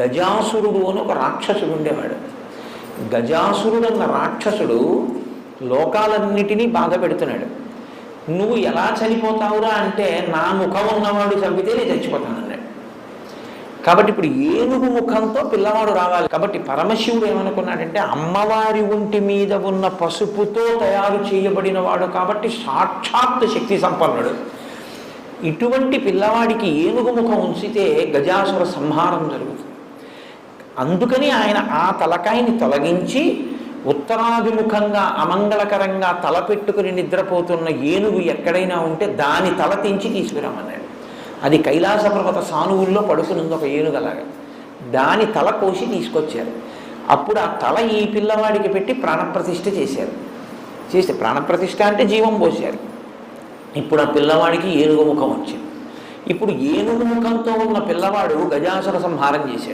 గజాసురుడు అని ఒక రాక్షసుడు ఉండేవాడు. గజాసురుడు అన్న రాక్షసుడు లోకాలన్నిటినీ బాధ పెడుతున్నాడు. నువ్వు ఎలా చనిపోతావురా అంటే నా ముఖం ఉన్నవాడు చంపితే నేను చచ్చిపోతానన్నాడు కాబట్టి ఇప్పుడు ఏనుగు ముఖంతో పిల్లవాడు రావాలి. కాబట్టి పరమశివుడు ఏమనుకున్నాడంటే అమ్మవారి ఒంటి మీద ఉన్న పసుపుతో తయారు చేయబడిన వాడు కాబట్టి సాక్షాత్ శక్తి సంపన్నుడు. ఇటువంటి పిల్లవాడికి ఏనుగు ముఖం ఉంచితే గజాసుర సంహారం జరుగుతుంది. అందుకని ఆయన ఆ తలకాయని తొలగించి ఉత్తరాభిముఖంగా అమంగళకరంగా తల పెట్టుకుని నిద్రపోతున్న ఏనుగు ఎక్కడైనా ఉంటే దాని తల తెంచి తీసుకురామన్నాడు. అది కైలాస పర్వత సానువుల్లో పడుకునుంది ఒక అలాగే. దాని తల కోసి తీసుకొచ్చారు. అప్పుడు ఆ తల ఈ పిల్లవాడికి పెట్టి ప్రాణప్రతిష్ఠ చేశారు. చేస్తే ప్రాణప్రతిష్ఠ అంటే జీవం పోశారు. ఇప్పుడు ఆ పిల్లవాడికి ఏనుగు ముఖం వచ్చింది. ఇప్పుడు ఏనుగు ముఖంతో ఉన్న పిల్లవాడు గజాసుర సంహారం చేశాడు.